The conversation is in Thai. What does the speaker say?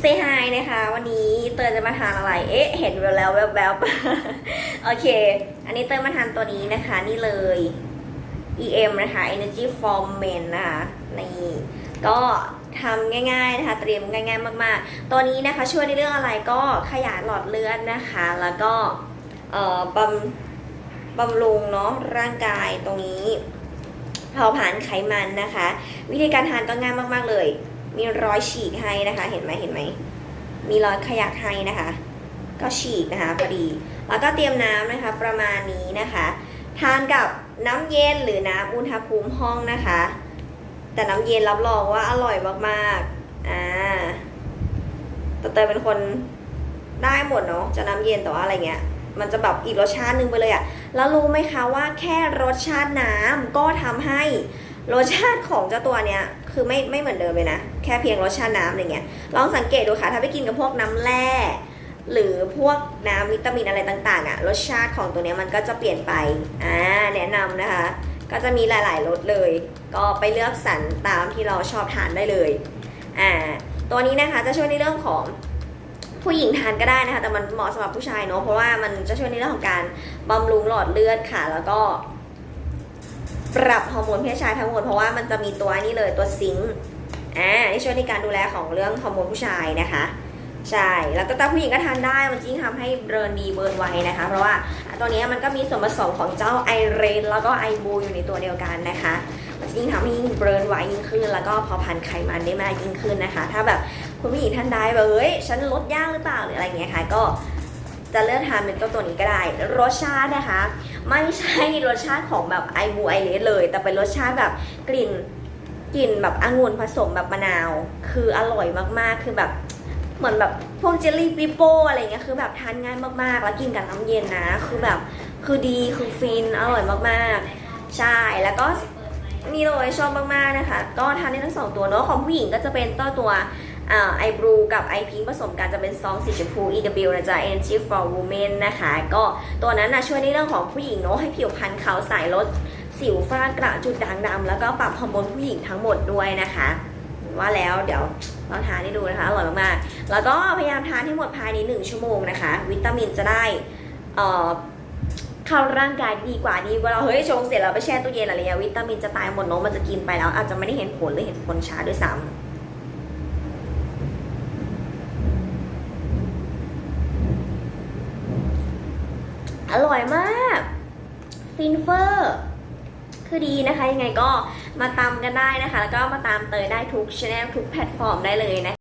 เซฮายนะคะ วันนี้เตยจะมาทานอะไร เอ๊ะ เห็นแล้วแวบๆโอเค อันนี้เตยมาทานตัวนี้นะคะ นี่เลย EM นะคะ Energy for Men นะคะนี่ก็ทำง่ายๆนะคะ เตรียมง่าย ๆ มากๆ ตัวนี้นะคะช่วยในเรื่องอะไรก็ขยายหลอดเลือดนะคะ แล้วก็เอ่อบำบำรุงเนาะร่างกายตรงนี้เผาผลาญไขมันนะคะ วิธีการทานก็ง่ายมากๆเลย มีรอยฉีกให้นะคะ เห็นไหมเห็นไหม มีรอยขยักให้นะคะ ก็ฉีกนะคะพอดี แล้วก็เตรียมน้ำนะคะประมาณนี้นะคะ ทานกับน้ำเย็นหรือน้ำอุณหภูมิห้องนะคะ แต่น้ำเย็นรับรองว่าอร่อยมากๆ อ่าแต่เตยเป็นคนได้หมดเนาะ จะน้ำเย็นแต่ว่าอะไรเงี้ยมันจะแบบอีกรสชาติหนึ่งไปเลยอะแล้วรู้ไหมคะว่าแค่รสชาติน้ำก็ทำให้ รสชาติของเจ้าตัวเนี้ยคือไม่ไม่เหมือนเดิมเลยนะ แค่เพียงรสชาติน้ำอะไรเงี้ยลองสังเกตดูค่ะ ถ้าไปกินกับพวกน้ำแร่หรือพวกน้ำวิตามินอะไรต่างๆอะรสชาติของตัวเนี้ยมันก็จะเปลี่ยนไปอ่าแนะนำนะคะ ก็จะมีหลายๆรสเลย ก็ไปเลือกสรรตามที่เราชอบทานได้เลยอ่าตัวนี้นะคะจะช่วยในเรื่องของผู้หญิงทานก็ได้นะคะ แต่มันเหมาะสำหรับผู้ชายเนอะเพราะว่ามันจะช่วยในเรื่องของการบำรุงหลอดเลือดค่ะ แล้วก็ ปรับฮอร์โมนเพศชายทั้งหมดเพราะว่ามันจะมีตัวนี้เลยตัวซิงค์อ่าที่ช่วยในการดูแลของเรื่องฮอร์โมนผู้ชายนะคะใช่ แล้วก็ตาผู้หญิงก็ทานได้ มันยิ่งทำให้เบิร์นดีเบิร์นไวนะคะ เพราะว่าตัวนี้มันก็มีส่วนผสมของเจ้าไอเรนแล้วก็ไอบูอยู่ในตัวเดียวกันนะคะ มันจะยิ่งทำให้ยิ่งเบิร์นไวยิ่งขึ้น แล้วก็เผาผลาญไขมันได้มากยิ่งขึ้นนะคะ ถ้าแบบคุณผู้หญิงท่านใดแบบเฮ้ยฉันลดยากหรือเปล่าหรืออะไรเงี้ยค่ะ ก็ จะเลือกทานเป็นเจ้าตัวนี้ก็ได้ รสชาตินะคะ ไม่ใช่รสชาติของแบบไอบูไอเลสเลย แต่เป็นรสชาติแบบกลิ่นกลิ่นแบบองุ่นผสมแบบมะนาว คืออร่อยมากๆ คือแบบเหมือนแบบพวกเจลลี่ปิโป้อะไรเงี้ยคือแบบทานง่ายมากๆ แล้วกินกับน้ำเย็นนะ คือแบบคือดีคือฟินอร่อยมากๆ ใช่แล้วก็นี่เลยชอบมากๆนะคะ ก็ทานได้ทั้งสองตัวเนาะของผู้หญิงก็จะเป็นตัวตัว ไอบรูกับไอพิงผสมกันจะเป็นซองสีชมพู EW นะจ๊ะ Energy for Women นะคะ ก็ตัวนั้นนะช่วยในเรื่องของผู้หญิงเนาะให้ผิวพรรณขาวใสลดสิวฝ้ากระจุดด่างดำแล้วก็ปรับฮอร์โมนผู้หญิงทั้งหมดด้วยนะคะว่าแล้วเดี๋ยวลองทานให้ดูนะคะ อร่อยมากๆ แล้วก็พยายามทานให้หมดภายใน 1 ชั่วโมงนะคะ วิตามินจะได้เข้าร่างกายดีกว่าดีเวลาเฮ้ยชงเสร็จแล้วไปแช่ตู้เย็นอะไรเงี้ยวิตามินจะตายหมดเนาะมันจะกินไปแล้ว อาจจะไม่ได้เห็นผลหรือเห็นผลช้าด้วยซ้ำ อร่อยมาก ฟินเฟอร์ คือดีนะคะ ยังไงก็มาตามกันได้นะคะ แล้วก็มาตามเตยได้ทุกช anel ทุกแพลตฟอร์มได้เลยนะคะ